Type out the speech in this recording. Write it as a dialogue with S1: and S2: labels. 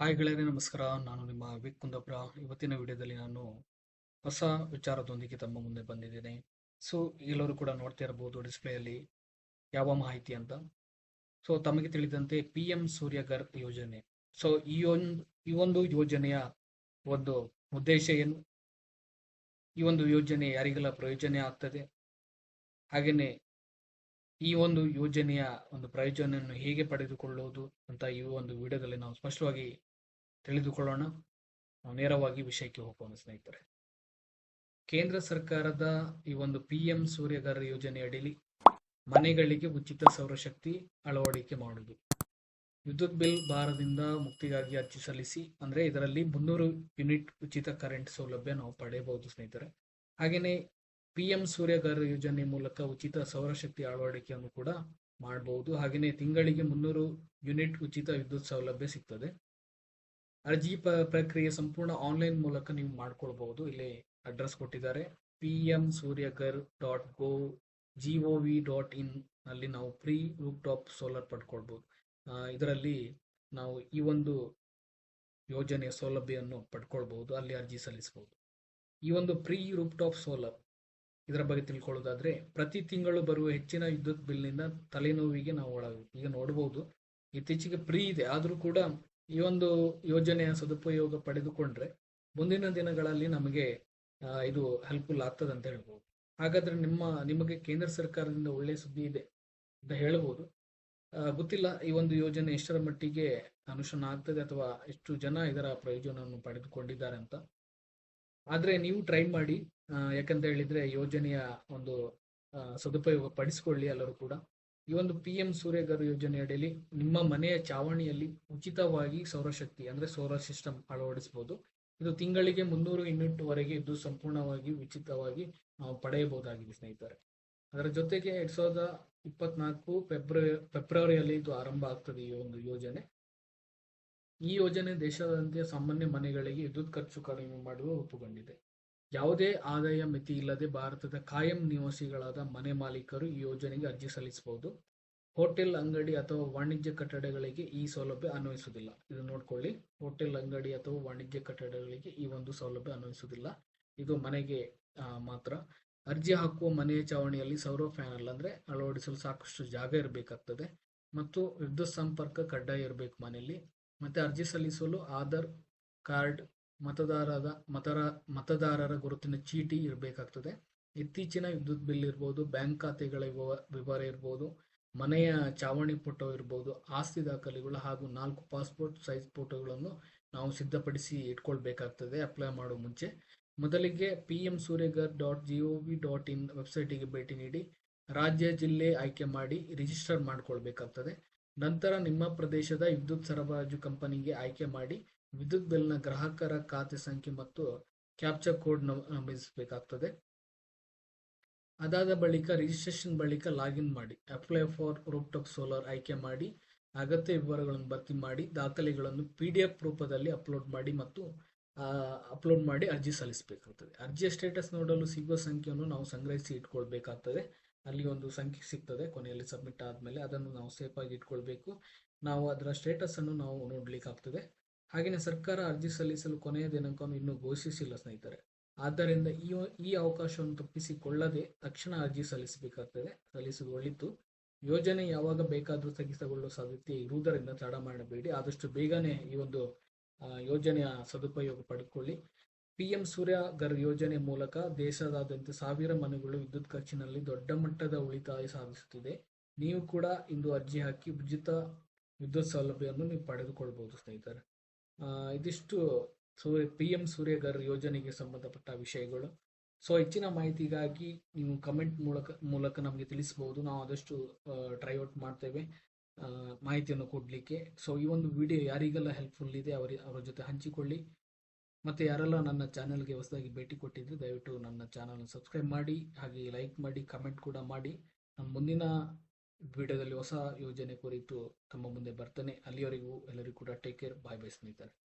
S1: Hi ಗೆಳೆಯರೇ, ನಮಸ್ಕಾರ. ನಾನು ನಿಮ್ಮ ವಿಕ್ ಕುಂದಾಪುರ. ಇವತ್ತಿನ ವಿಡಿಯೋದಲ್ಲಿ ನಾನು ಹೊಸ ವಿಚಾರದೊಂದಿಗೆ ತಮ್ಮ ಮುಂದೆ ಬಂದಿದ್ದೇನೆ. ಸೊ ಎಲ್ಲರೂ ಕೂಡ ನೋಡ್ತಾ ಇರಬಹುದು ಡಿಸ್ಪ್ಲೇಯಲ್ಲಿ ಯಾವ ಮಾಹಿತಿ ಅಂತ. ಸೊ ತಮಗೆ ತಿಳಿದಂತೆ ಪಿ ಎಂ ಸೂರ್ಯಗರ್ ಯೋಜನೆ. ಸೊ ಈ ಒಂದು ಈ ಒಂದು ಯೋಜನೆಯ ಒಂದು ಉದ್ದೇಶ ಏನು? ಈ ಒಂದು ಯೋಜನೆ ಯಾರಿಗೆಲ್ಲ ಪ್ರಯೋಜನ ಆಗ್ತದೆ? ಹಾಗೆಯೇ ಈ ಒಂದು ಯೋಜನೆಯ ಒಂದು ಪ್ರಯೋಜನವನ್ನು ಹೇಗೆ ಪಡೆದುಕೊಳ್ಳುವುದು ಅಂತ ಈ ಒಂದು ವಿಡಿಯೋದಲ್ಲಿ ನಾವು ಸ್ಪಷ್ಟವಾಗಿ ತಿಳಿದುಕೊಳ್ಳೋಣ. ನಾವು ನೇರವಾಗಿ ವಿಷಯಕ್ಕೆ ಹೋಗೋಣ, ಸ್ನೇಹಿತರೆ. ಕೇಂದ್ರ ಸರ್ಕಾರದ ಈ ಒಂದು ಪಿ ಎಂ ಸೂರ್ಯಗಾರ ಯೋಜನೆ ಅಡಿಯಲ್ಲಿ ಮನೆಗಳಿಗೆ ಉಚಿತ ಸೌರಶಕ್ತಿ ಅಳವಡಿಕೆ ಮಾಡುವುದು. ವಿದ್ಯುತ್ ಬಿಲ್ ಭಾರದಿಂದ ಮುಕ್ತಿಗಾಗಿ ಅರ್ಜಿ ಸಲ್ಲಿಸಿ, ಅಂದ್ರೆ ಇದರಲ್ಲಿ ಮುನ್ನೂರು ಯೂನಿಟ್ ಉಚಿತ ಕರೆಂಟ್ ಸೌಲಭ್ಯ ನಾವು ಪಡೆಯಬಹುದು, ಸ್ನೇಹಿತರೆ. ಹಾಗೆಯೇ ಪಿ ಎಂ ಸೂರ್ಯಘರ್ ಯೋಜನೆ ಮೂಲಕ ಉಚಿತ ಸೌರಶಕ್ತಿ ಅಳವಡಿಕೆಯನ್ನು ಕೂಡ ಮಾಡಬಹುದು ಹಾಗೆಯೇ ತಿಂಗಳಿಗೆ ಮುನ್ನೂರು ಯೂನಿಟ್ ಉಚಿತ ವಿದ್ಯುತ್ ಸೌಲಭ್ಯ ಸಿಗ್ತದೆ. ಅರ್ಜಿ ಪ, ಪ್ರಕ್ರಿಯೆ ಸಂಪೂರ್ಣ ಆನ್ಲೈನ್ ಮೂಲಕ ನೀವು ಮಾಡ್ಕೊಳ್ಬಹುದು ಇಲ್ಲಿ ಅಡ್ರೆಸ್ ಕೊಟ್ಟಿದ್ದಾರೆ. P M Suryaghar dot gov G O V dot ಇನ್ನಲ್ಲಿ ನಾವು ಫ್ರೀ ರೂಪ್ ಟಾಪ್ ಸೋಲಾರ್ ಪಡ್ಕೊಳ್ಬಹುದು ಇದರಲ್ಲಿ ನಾವು ಈ ಒಂದು ಯೋಜನೆಯ ಸೌಲಭ್ಯವನ್ನು ಪಡ್ಕೊಳ್ಬಹುದು ಅಲ್ಲಿ ಅರ್ಜಿ ಸಲ್ಲಿಸಬಹುದು ಈ ಒಂದು ಫ್ರೀ ರೂಪ್ ಟಾಪ್ ಸೋಲಾರ್ ಇದರ ಬಗ್ಗೆ ತಿಳ್ಕೊಳ್ಳೋದಾದ್ರೆ, ಪ್ರತಿ ತಿಂಗಳು ಬರುವ ಹೆಚ್ಚಿನ ವಿದ್ಯುತ್ ಬಿಲ್ನಿಂದ ತಲೆನೋವಿಗೆ ನಾವು ಒಳಗ ಈಗ ನೋಡಬಹುದು ಇತ್ತೀಚೆಗೆ ಫ್ರೀ ಇದೆ. ಆದರೂ ಕೂಡ ಈ ಒಂದು ಯೋಜನೆಯ ಸದುಪಯೋಗ ಪಡೆದುಕೊಂಡ್ರೆ, ಮುಂದಿನ ದಿನಗಳಲ್ಲಿ ನಮಗೆ ಇದು ಹೆಲ್ಪ್ಫುಲ್ ಆಗ್ತದೆ ಅಂತ ಹೇಳ್ಬೋದು. ಹಾಗಾದ್ರೆ ನಿಮ್ಮ, ನಿಮಗೆ ಕೇಂದ್ರ ಸರ್ಕಾರದಿಂದ ಒಳ್ಳೆ ಸುದ್ದಿ ಇದೆ ಅಂತ ಹೇಳಬಹುದು ಗೊತ್ತಿಲ್ಲ, ಈ ಒಂದು ಯೋಜನೆ ಎಷ್ಟರ ಮಟ್ಟಿಗೆ ಅನುಷ್ಠಾನ ಆಗ್ತದೆ ಅಥವಾ ಎಷ್ಟು ಜನ ಇದರ ಪ್ರಯೋಜನವನ್ನು ಪಡೆದುಕೊಂಡಿದ್ದಾರೆ ಅಂತ. ಆದ್ರೆ ನೀವು ಟ್ರೈ ಮಾಡಿ ಯಾಕಂತ ಹೇಳಿದ್ರೆ ಯೋಜನೆಯ ಒಂದು ಸದುಪಯೋಗ ಪಡಿಸಿಕೊಳ್ಳಿ ಎಲ್ಲರೂ ಕೂಡ. ಈ ಒಂದು ಪಿ ಎಂ ಸೂರ್ಯಗರ್ ಯೋಜನೆ ಅಡಿಯಲ್ಲಿ ನಿಮ್ಮ ಮನೆಯ ಚಾವಣಿಯಲ್ಲಿ ಉಚಿತವಾಗಿ ಸೌರಶಕ್ತಿ, ಅಂದ್ರೆ ಸೋಲಾರ್ ಸಿಸ್ಟಮ್ ಅಳವಡಿಸಬಹುದು ಇದು ತಿಂಗಳಿಗೆ ಮುನ್ನೂರು ಯೂನಿಟ್ ವರೆಗೆ ಇದು ಸಂಪೂರ್ಣವಾಗಿ ಉಚಿತವಾಗಿ ನಾವು ಪಡೆಯಬಹುದಾಗಿದೆ ಸ್ನೇಹಿತರೆ. ಅದರ ಜೊತೆಗೆ ಎರಡ್ ಸಾವಿರದ ಇಪ್ಪತ್ನಾಲ್ಕು ಫೆಬ್ರವರಿ ಫೆಬ್ರವರಿಯಲ್ಲಿ ಇದು ಆರಂಭ ಆಗ್ತದೆ ಈ ಒಂದು ಯೋಜನೆ. ಈ ಯೋಜನೆ ದೇಶಾದ್ಯಂತ ಸಾಮಾನ್ಯ ಮನೆಗಳಿಗೆ ವಿದ್ಯುತ್ ಖರ್ಚು ಕಡಿಮೆ ಮಾಡಲು ರೂಪುಗೊಂಡಿದೆ ಯಾವುದೇ ಆದಾಯ ಮಿತಿ ಇಲ್ಲದೆ ಭಾರತದ ಕಾಯಂ ನಿವಾಸಿಗಳಾದ ಮನೆ ಮಾಲೀಕರು ಈ ಯೋಜನೆಗೆ ಅರ್ಜಿ ಸಲ್ಲಿಸಬಹುದು. ಹೋಟೆಲ್ ಅಂಗಡಿ ಅಥವಾ ವಾಣಿಜ್ಯ ಕಟ್ಟಡಗಳಿಗೆ ಈ ಸೌಲಭ್ಯ ಅನ್ವಯಿಸುವುದಿಲ್ಲ. ಇದು ನೋಡ್ಕೊಳ್ಳಿ. ಹೋಟೆಲ್ ಅಂಗಡಿ ಅಥವಾ ವಾಣಿಜ್ಯ ಕಟ್ಟಡಗಳಿಗೆ ಈ ಒಂದು ಸೌಲಭ್ಯ ಅನ್ವಯಿಸುವುದಿಲ್ಲ. ಇದು ಮನೆಗೆ ಮಾತ್ರ. ಅರ್ಜಿ ಹಾಕುವ ಮನೆಯ ಚಾವಣಿಯಲ್ಲಿ ಸೌರ ಫ್ಯಾನಲ್ ಅಂದ್ರೆ ಅಳವಡಿಸಲು ಸಾಕಷ್ಟು ಜಾಗ ಇರಬೇಕಾಗ್ತದೆ. ಮತ್ತು ವಿದ್ಯುತ್ ಸಂಪರ್ಕ ಕಡ್ಡಾಯ ಇರಬೇಕು ಮನೆಯಲ್ಲಿ. ಮತ್ತೆ ಅರ್ಜಿ ಸಲ್ಲಿಸಲು ಆಧಾರ್ ಕಾರ್ಡ್ ಮತದಾರರ, ಮತರ, ಮತದಾರರ ಗುರುತಿನ ಚೀಟಿ ಇರಬೇಕಾಗ್ತದೆ. ಇತ್ತೀಚಿನ ವಿದ್ಯುತ್ ಬಿಲ್ ಇರ್ಬೋದು, ಬ್ಯಾಂಕ್ ಖಾತೆಗಳ ವಿವರ ಇರ್ಬೋದು, ಮನೆಯ ಚಾವಣಿ ಫೋಟೋ ಇರ್ಬೋದು, ಆಸ್ತಿ ದಾಖಲೆಗಳು ಹಾಗೂ ನಾಲ್ಕು ಪಾಸ್ಪೋರ್ಟ್ ಸೈಜ್ ಫೋಟೋಗಳನ್ನು ನಾವು ಸಿದ್ಧಪಡಿಸಿ ಇಟ್ಕೊಳ್ಬೇಕಾಗ್ತದೆ ಅಪ್ಲೈ ಮಾಡೋ ಮುಂಚೆ. ಮೊದಲಿಗೆ P M Suryaghar dot G O V dot in ವೆಬ್ಸೈಟಿಗೆ ಭೇಟಿ ನೀಡಿ, ರಾಜ್ಯ ಜಿಲ್ಲೆ ಆಯ್ಕೆ ಮಾಡಿ ರಿಜಿಸ್ಟರ್ ಮಾಡಿಕೊಳ್ಬೇಕಾಗ್ತದೆ. ನಂತರ ನಿಮ್ಮ ಪ್ರದೇಶದ ವಿದ್ಯುತ್ ಸರಬರಾಜು ಕಂಪನಿಗೆ ಆಯ್ಕೆ ಮಾಡಿ ವಿದ್ಯುತ್ ಬಿಲ್ನ ಗ್ರಾಹಕರ ಖಾತೆ ಸಂಖ್ಯೆ ಮತ್ತು ಕ್ಯಾಪ್ಚರ್ ಕೋಡ್ ನಮೂದಿಸಬೇಕಾಗ್ತದೆ. ಅದಾದ ಬಳಿಕ ರಿಜಿಸ್ಟ್ರೇಷನ್ ಬಳಿಕ ಲಾಗಿನ್ ಮಾಡಿ. ಅಪ್ಲೈ ಫಾರ್ ರೂಪ್ಟಾಪ್ ಸೋಲಾರ್ ಆಯ್ಕೆ ಮಾಡಿ. ಅಗತ್ಯ ವಿವರಗಳನ್ನು ಭರ್ತಿ ಮಾಡಿ. ದಾಖಲೆಗಳನ್ನು ಪಿ ಡಿ ಎಫ್ ರೂಪದಲ್ಲಿ ಅಪ್ಲೋಡ್ ಮಾಡಿ ಮತ್ತು ಅಪ್ಲೋಡ್ ಮಾಡಿ ಅರ್ಜಿ ಸಲ್ಲಿಸಬೇಕಾಗ್ತದೆ. ಅರ್ಜಿಯ ಸ್ಟೇಟಸ್ ನೋಡಲು ಸಿಗುವ ಸಂಖ್ಯೆಯನ್ನು ನಾವು ಸಂಗ್ರಹಿಸಿ ಇಟ್ಕೊಳ್ಬೇಕಾಗ್ತದೆ. ಅಲ್ಲಿ ಒಂದು ಸಂಖ್ಯೆ ಸಿಗ್ತದೆ. ಕೊನೆಯಲ್ಲಿ ಸಬ್ಮಿಟ್ ಆದಮೇಲೆ ಅದನ್ನು ನಾವು ಸೇಫ್ ಆಗಿ ಇಟ್ಕೊಳ್ಬೇಕು. ನಾವು ಅದರ ಸ್ಟೇಟಸ್ ಅನ್ನು ನಾವು ನೋಡ್ಲಿಕ್ಕೆ ಆಗ್ತದೆ ಹಾಗೆಯೇ ಸರ್ಕಾರ ಅರ್ಜಿ ಸಲ್ಲಿಸಲು ಕೊನೆಯ ದಿನಾಂಕವನ್ನು ಇನ್ನೂ ಘೋಷಿಸಿಲ್ಲ ಸ್ನೇಹಿತರೆ. ಆದ್ದರಿಂದ ಈ ಈ ಅವಕಾಶವನ್ನು ತಪ್ಪಿಸಿಕೊಳ್ಳದೆ ತಕ್ಷಣ ಅರ್ಜಿ ಸಲ್ಲಿಸಬೇಕಾಗ್ತದೆ ಸಲ್ಲಿಸುವುದು ಒಳಿತು ಯೋಜನೆ ಯಾವಾಗ ಬೇಕಾದರೂ ಸ್ಥಗಿತಗೊಳ್ಳುವ ಸಾಧ್ಯತೆ ಇರುವುದರಿಂದ ತಡ ಮಾಡಬೇಡಿ. ಆದಷ್ಟು ಬೇಗನೆ ಈ ಒಂದು ಯೋಜನೆಯ ಸದುಪಯೋಗ ಪಡೆದುಕೊಳ್ಳಿ ಪಿ ಎಂ ಸೂರ್ಯಗರ್ ಯೋಜನೆ ಮೂಲಕ ದೇಶದಾದ್ಯಂತ ಸಾವಿರ ಮನೆಗಳು ವಿದ್ಯುತ್ ಖರ್ಚಿನಲ್ಲಿ ದೊಡ್ಡ ಮಟ್ಟದ ಉಳಿತಾಯ ಸಾಧಿಸುತ್ತಿದೆ. ನೀವು ಕೂಡ ಇಂದು ಅರ್ಜಿ ಹಾಕಿ ಉಚಿತ ವಿದ್ಯುತ್ ಸೌಲಭ್ಯವನ್ನು ನೀವು ಪಡೆದುಕೊಳ್ಬಹುದು ಸ್ನೇಹಿತರೆ. ಇದಿಷ್ಟು ಸೂರ್ಯ ಪಿ ಎಂ ಸೂರ್ಯಗರ್ ಯೋಜನೆಗೆ ಸಂಬಂಧಪಟ್ಟ ವಿಷಯಗಳು. ಸೊ ಹೆಚ್ಚಿನ ಮಾಹಿತಿಗಾಗಿ ನೀವು ಕಮೆಂಟ್ ಮೂಲಕ ಮೂಲಕ ನಮಗೆ ತಿಳಿಸಬಹುದು ನಾವು ಆದಷ್ಟು ಟ್ರೈ ಔಟ್ ಮಾಡ್ತೇವೆ ಮಾಹಿತಿಯನ್ನು ಕೊಡಲಿಕ್ಕೆ. ಸೊ ಈ ಒಂದು ವಿಡಿಯೋ ಯಾರಿಗೆಲ್ಲ ಹೆಲ್ಪ್ಫುಲ್ ಇದೆ ಅವರ ಅವರ ಜೊತೆ ಹಂಚಿಕೊಳ್ಳಿ. ಮತ್ತು ಯಾರೆಲ್ಲ ನನ್ನ ಚಾನಲ್ಗೆ ಹೊಸದಾಗಿ ಭೇಟಿ ಕೊಟ್ಟಿದ್ದರೆ ದಯವಿಟ್ಟು ನನ್ನ ಚಾನಲ್ ಸಬ್ಸ್ಕ್ರೈಬ್ ಮಾಡಿ ಹಾಗೆ ಲೈಕ್ ಮಾಡಿ ಕಮೆಂಟ್ ಕೂಡ ಮಾಡಿ. ನಮ್ಮ ಮುಂದಿನ ವಿಡಿಯೋದಲ್ಲಿ ಹೊಸ ಯೋಜನೆ ಕುರಿತು ತಮ್ಮ ಮುಂದೆ ಬರ್ತೇನೆ. ಅಲ್ಲಿಯವರೆಗೂ ಎಲ್ಲರಿಗೂ ಕೂಡ ಟೇಕ್ ಕೇರ್ ಬಾಯ್ ಬೈ ಸ್ನೇಹಿತರೆ.